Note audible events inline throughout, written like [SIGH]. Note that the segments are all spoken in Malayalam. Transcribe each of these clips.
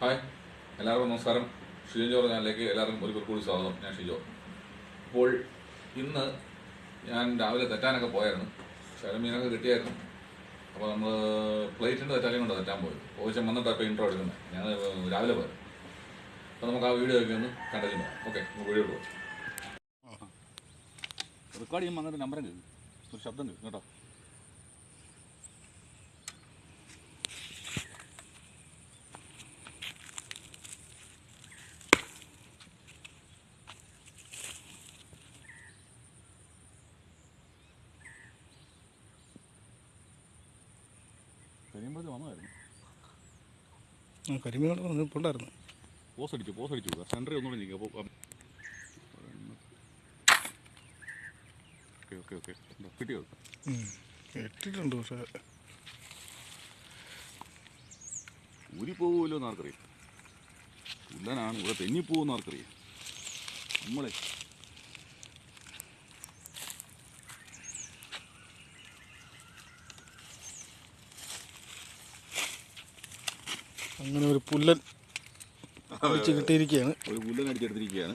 ഹായ് എല്ലാവർക്കും നമസ്കാരം. ഷിജോ ജോർജ് ചാനലിലേക്ക് എല്ലാവർക്കും ഒരു കൂടി സ്വാഗതം. ഞാൻ ഷിജോ. അപ്പോൾ ഇന്ന് ഞാൻ രാവിലെ തെറ്റാനൊക്കെ പോയായിരുന്നു. ശരമീനൊക്കെ കിട്ടിയായിരുന്നു. അപ്പോൾ നമ്മൾ പ്ലേറ്റിന്റെ തെറ്റാലും കൊണ്ട് തെറ്റാൻ പോയി ഓച്ചം വന്നിട്ട് ഇപ്പോൾ ഇൻട്രോ എടുക്കുന്നത്. ഞാൻ രാവിലെ പോയത്. അപ്പോൾ നമുക്ക് ആ വീഡിയോ ഒക്കെ ഒന്ന് കണ്ടു പോകാം ഓക്കെ വീഡിയോ പോകാം. റെക്കോർഡ് ചെയ്യുമ്പോൾ വന്നിട്ട് നമ്പരം കേൾക്കും ഒരു ശബ്ദം കേൾക്കും കേട്ടോ? കരിമീനോട് ഉണ്ടായിരുന്നു പോസ് അടിച്ചു പോസ് അടിച്ചു. സെന്ററിൽ ഒന്നുകൂടെ നിൽക്കുക അപ്പോൾ ഓക്കെ ഓക്കെ ഓക്കെ. കിട്ടിയോ? കെട്ടിട്ടുണ്ട് പക്ഷേ. ഊരി പോകുമല്ലോ എന്ന് ആർക്കറിയാം? ഉള്ളനാണ് ഇവിടെ തെന്നിപ്പോകുമെന്ന് ആർക്കറിയാം? നമ്മളെ അങ്ങനെ ഒരു പുല്ലൻ അടിച്ച് കിട്ടിയിരിക്കുകയാണ്. ഒരു പുല്ലൻ അടിച്ചെടുത്തിരിക്കുകയാണ്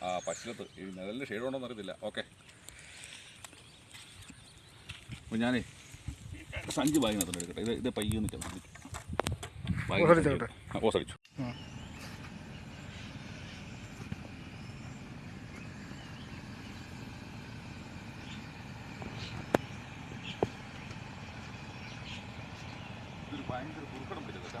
ആ. പശ്ചിമത്ത് ഈ നിഴലിന്റെ ഷെയ്ഡ് ഉണ്ടോന്ന് അറിയത്തില്ല. ഓക്കെ അപ്പോൾ ഞാനേ സഞ്ചി ബാഗിനകത്തോണ്ട് എടുക്കട്ടെ. ഇത് ഇത് പയ്യെ നിൽക്കണം. ഓസടിച്ചു ആ. ഇതൊരു ഭയങ്കര കുറുക്കടം പിടിച്ചതാ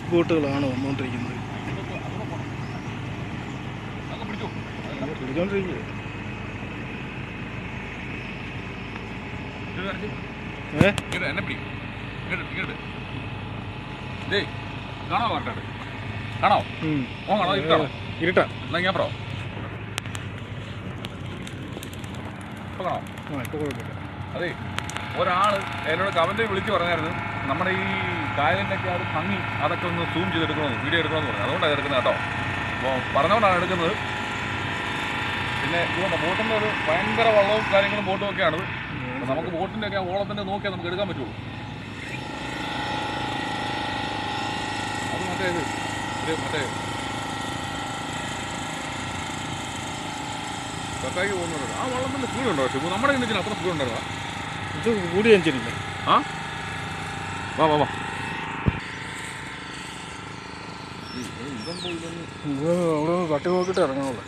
ഓ വന്നുകൊണ്ടിരിക്കുന്നത്. ഇരുട്ടാ. എന്നാ ഞാൻ പറോ അതെ ഒരാൾ എന്നോട് കവന്റെ വിളിച്ചു പറഞ്ഞായിരുന്നു നമ്മുടെ ഈ കായലിന്റെയൊക്കെ ആ ഒരു ഭംഗി അതൊക്കെ ഒന്ന് സൂം ചെയ്തെടുക്കണമെന്ന് വീഡിയോ എടുക്കണമെന്ന് പറഞ്ഞു. അതുകൊണ്ടാണ് എടുക്കുന്നത് കേട്ടോ. അപ്പോൾ പറഞ്ഞുകൊണ്ടാണ് എടുക്കുന്നത്. പിന്നെ ഇതുകൊണ്ട് ബോട്ടിന്റെ ഒരു ഭയങ്കര വള്ളവും കാര്യങ്ങളും ബോട്ടും ഒക്കെയാണ്. നമുക്ക് ബോട്ടിന്റെ ഒക്കെ ആ ഓളത്തിന്റെ നോക്കിയാൽ നമുക്ക് എടുക്കാൻ പറ്റുള്ളൂ. അത് മറ്റേ ഇത്. മറ്റേ കത്താക്കി പോകുന്നുണ്ട് ആ വള്ളത്തിന്റെ സ്പീഡ് ഉണ്ടോ പക്ഷേ നമ്മുടെ എഞ്ചിന് അത്ര സ്പീഡ് ഉണ്ടായിരുന്നോ ഇത് കൂടി അഞ്ചിനില്ലേ ആ? വാ വാ വാ. ഇവിടെ അവിടെ നിന്ന് തട്ടി നോക്കിയിട്ട് ഇറങ്ങണമല്ലോ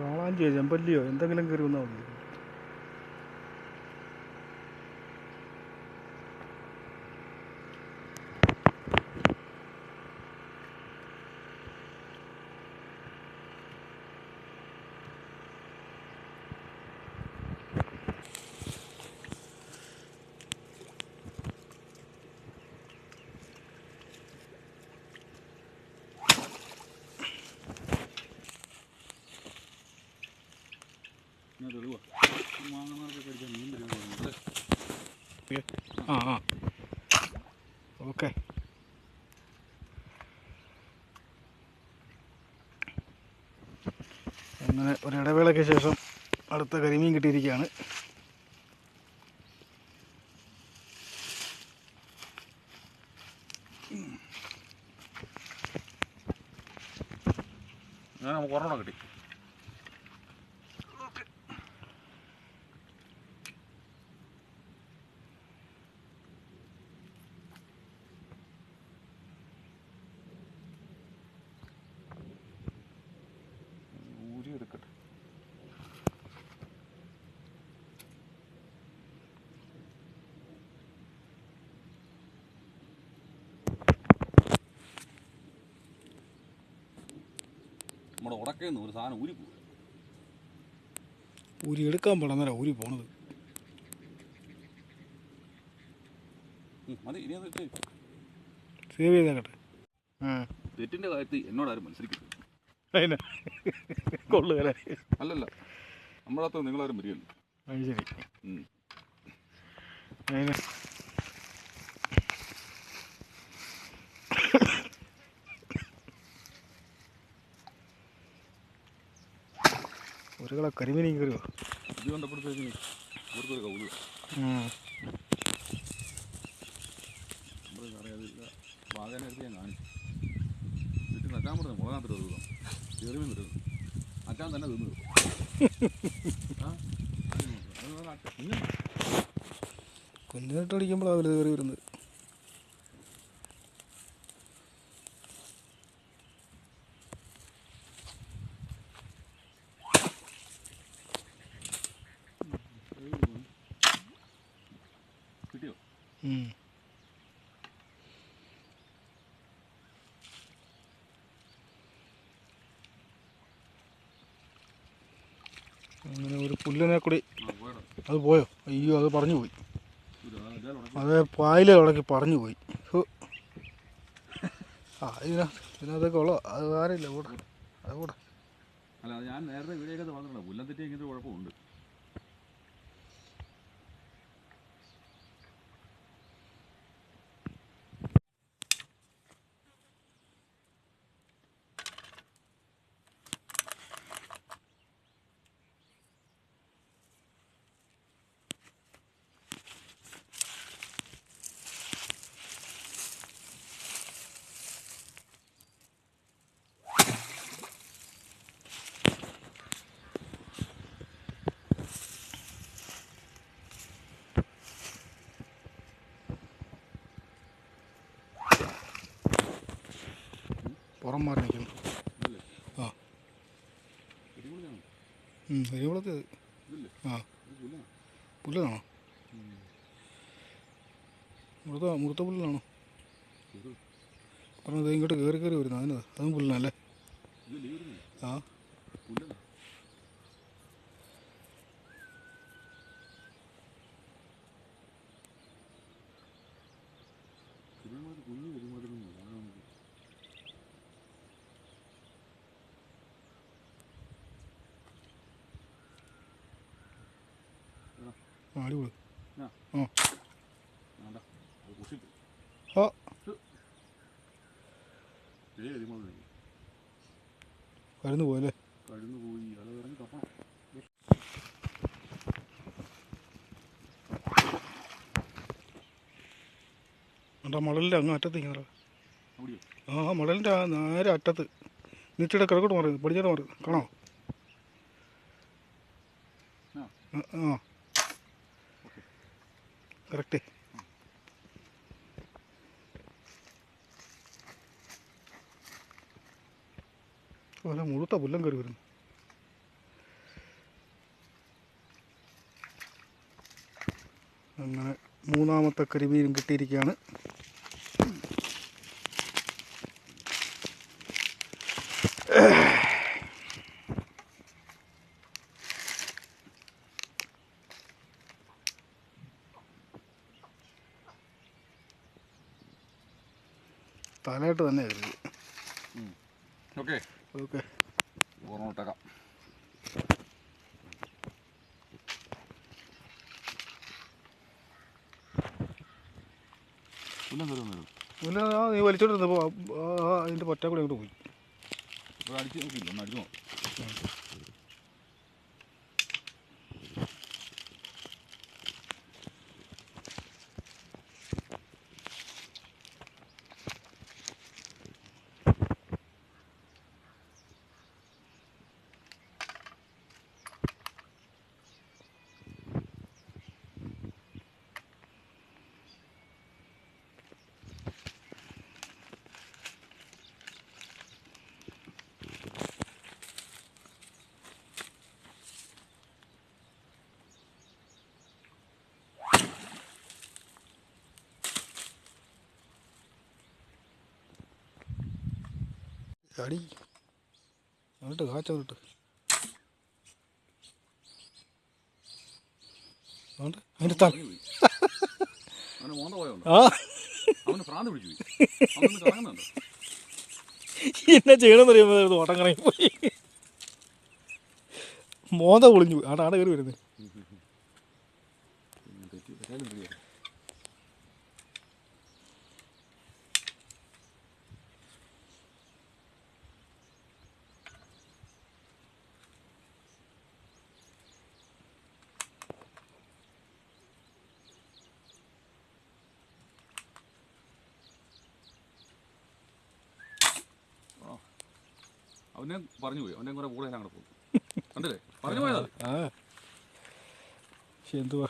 വാളാഞ്ചിയോ ചെമ്പല്ലിയോ എന്തെങ്കിലും കയറി വന്നാൽ മതി. ഞാൻ തെളിവാ മാങ്ങമാർക്ക് കടിച്ചാൽ മീൻ തരുന്നത് ആ ആ. ഓക്കെ. അങ്ങനെ ഒരിടവേളയ്ക്ക് ശേഷം അടുത്ത കരിമീൻ കിട്ടിയിരിക്കുകയാണ്. ഞാൻ നമുക്ക് ഒരെണ്ണം കിട്ടി ഊരി എടുക്കട്ടെ നമ്മുടെ ഉടക്കേന്ന് ഒരു സാധനം ഊരി പോകും ഊരി എടുക്കാൻ പെടുന്നല്ല ഊരി പോണത്. മതി ഇനി അത് സേവ് ചെയ്തേക്കട്ടെ. തെറ്റിന്റെ കാര്യത്തിൽ എന്നോടാരും മത്സരിക്കും അതിനെ കൊള്ളുകയല്ലേ അല്ലല്ല നമ്മളകത്ത് നിങ്ങളാരും വരികയല്ല. അത് ശരി. കള കരിമീനും കയറിയോ ഇത് കണ്ടപ്പോഴത്തേക്ക് ഇവർക്കൊരു കൗതുകം. നമ്മൾ അറിയാതില്ല വാഗനെടുത്ത് ഞാൻ കാണിച്ചു. ചുറ്റും നറ്റാൻ പറഞ്ഞു മുളകാത്തൊരു ദിവസം ചെറിയ തരുന്നു അച്ഛൻ തന്നെ തിന്നു [LAUGHS] തീർക്കും. ആ അത് അത് അച്ഛൻ ഇങ്ങനെ കുഞ്ഞിട്ട് അടിക്കുമ്പോഴാണ് വലുത് കയറി വരുന്നത് കിട്ടിയോ ഉം. അങ്ങനെ ഒരു പുല്ലിനെ കൂടി അത് പോയോ? അയ്യോ അത് പറഞ്ഞു പോയി. അത് പായലെ ഉടക്കി പറഞ്ഞു പോയി. ആ ഇതിനാ ഇതിനകത്തൊക്കെ ഉള്ള അത് ആരില്ല കൂടെ. അത് കൂടെ. അല്ല ഞാൻ നേരത്തെ വീഡിയോക്കകത്ത് പറഞ്ഞിട്ടുണ്ട്. പുല്ലം തെറ്റി ഇങ്ങനത്തെ കുഴപ്പമുണ്ട്. പുറം മാറി നിൽക്കുന്നു ആ ഇതല്ലേ ആ. പുല്ലാണ് മുറുത്ത മുറുത്ത പുല്ലാണോ പറഞ്ഞത് ഇങ്ങോട്ട് കയറി കയറി വരുന്നു. അതിന് അതും പുല്ലിനല്ലേ ഇത് ലീവറില്ല ആ പുല്ലാണ് തിരുവനന്തപുരത്ത് കുഞ്ഞു പെരുമാറ്റം ആ, അടിപൊളി. ഓ പോയല്ലേ? പോയി. അത് അങ്ങ് അറ്റത്ത് ഇങ്ങനെ ആ മടലിന്റെ ആ നേരെ അറ്റത്ത്. നീച്ചയുടെ കിഴക്കോട്ട് മാറിയത് പടിഞ്ഞോട്ട് മാറിയത് കാണോ ആ. കറക്റ്റ് അല്ല മുഴുത്ത പുല്ലം കയറി വരുന്നു. അങ്ങനെ മൂന്നാമത്തെ കരിമീനും കിട്ടിയിരിക്കുകയാണ്. തലയായിട്ട് തന്നെ കരുതി ഓക്കെ ഓക്കെ ഓർമ്മ പിന്നെ നീ വലിച്ചോണ്ടിരുന്നപ്പോൾ അതിന്റെ പറ്റാ കൂടി അങ്ങോട്ട് പോയി. അടിച്ച് നോക്കിയില്ല? ഒന്ന് അടിച്ചു നോക്കാം. പ്രാന്ത് അങ്ങോട്ട് കാച്ചോട്ട് എന്നെ ചെയ്യണമെന്ന് അറിയുമ്പോൾ ഓട്ടം കറങ്ങി പോയി മോന്ത പൊളിഞ്ഞു ആടാണ് കയറി വരുന്നത് തെറ്റി തെറ്റാലും പിടിക്കുക അവനെ പറഞ്ഞു പോയി. അവന്റെ കൂടെ അങ്ങോട്ട് പോകും. കണ്ടില്ലേ? പറഞ്ഞു പോയതാ. പക്ഷെ എന്തുവാ?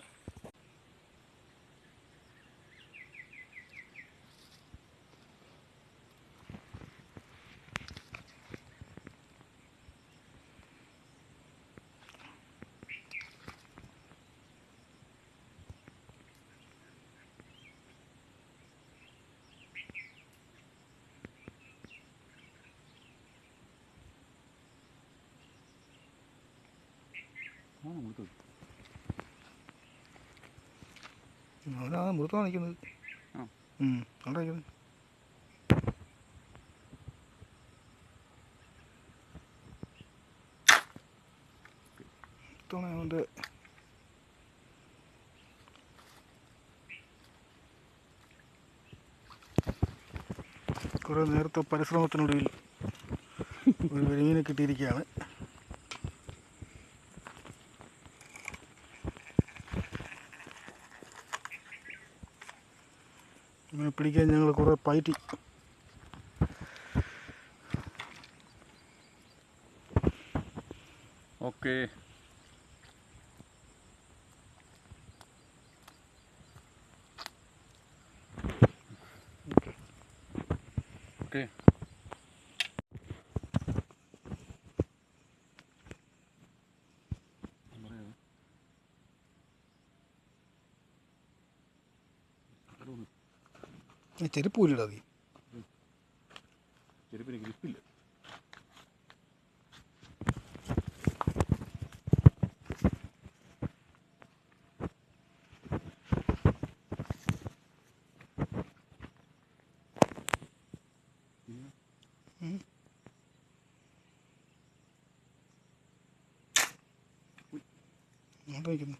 ആണ് കൊടുത്തത് അവനാ മൃത്തമാണ് നിൽക്കുന്നത്. അവിടെ നിൽക്കുന്നത് ഇത്തവണ അവന്റെ കുറേ നേരത്തെ പരിശ്രമത്തിനൊടുവിൽ ഒരു വെളിമീനെ കിട്ടിയിരിക്കുകയാണ് ഇങ്ങനെ പിടിക്കാൻ ഞങ്ങൾ കുറേ പയറ്റി. ഓക്കെ ചെരുപ്പ് പോലിടാ നീ ചെരുപ്പിന് ഗ്രിപ്പില്ല അങ്ങോട്ട്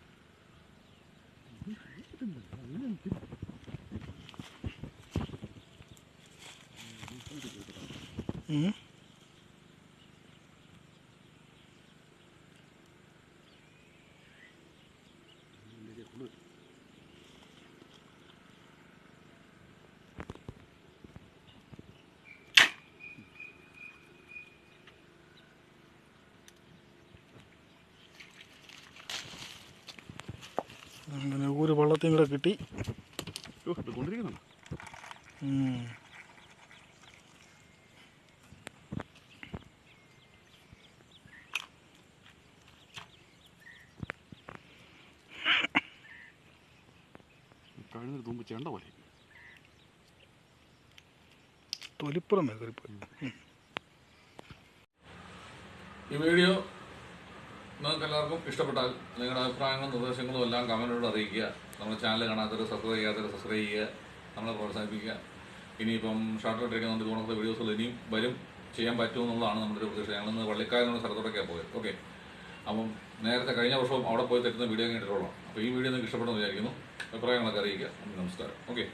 അങ്ങനെ ഒരു വള്ളത്തെയും കൂടെ കിട്ടി കൊണ്ടിരിക്കുന്നുണ്ട് തൊലിപ്പുറമേ കയറിപ്പോയി ഈ വീഡിയോ നിങ്ങൾക്ക് എല്ലാവർക്കും ഇഷ്ടപ്പെട്ടാൽ നിങ്ങളുടെ അഭിപ്രായങ്ങളും നിർദ്ദേശങ്ങളും എല്ലാം കമന്റിലൂടെ അറിയിക്കുക. നമ്മുടെ ചാനൽ കാണാത്തവർ സബ്സ്ക്രൈബ് ചെയ്യാത്തവർ സബ്സ്ക്രൈബ് ചെയ്യുക. നമ്മളെ പ്രോത്സാഹിപ്പിക്കുക. ഇനിയിപ്പം ഷോർട്ട് ഇട്ടിരിക്കുന്ന ഗുണത്തെ വീഡിയോസുകൾ ഇനിയും വരും. ചെയ്യാൻ പറ്റുമെന്നുള്ളതാണ് നമ്മുടെ ഒരു പ്രതീക്ഷ. ഞങ്ങളിന്ന് വള്ളിക്കായ എന്ന സ്ഥലത്തോടൊക്കെയാണ് പോയത്. ഓക്കെ അപ്പം നേരത്തെ കഴിഞ്ഞ വർഷവും അവിടെ പോയി തരുന്ന വീഡിയോ കണ്ടിട്ടുള്ളതാണ് അപ്പോൾ ഈ വീഡിയോ നിങ്ങൾക്ക് ഇഷ്ടപ്പെടുന്നു വിചാരിക്കുന്നു. അഭിപ്രായങ്ങളൊക്കെ അറിയിക്കുക. നമസ്കാരം. ഓക്കെ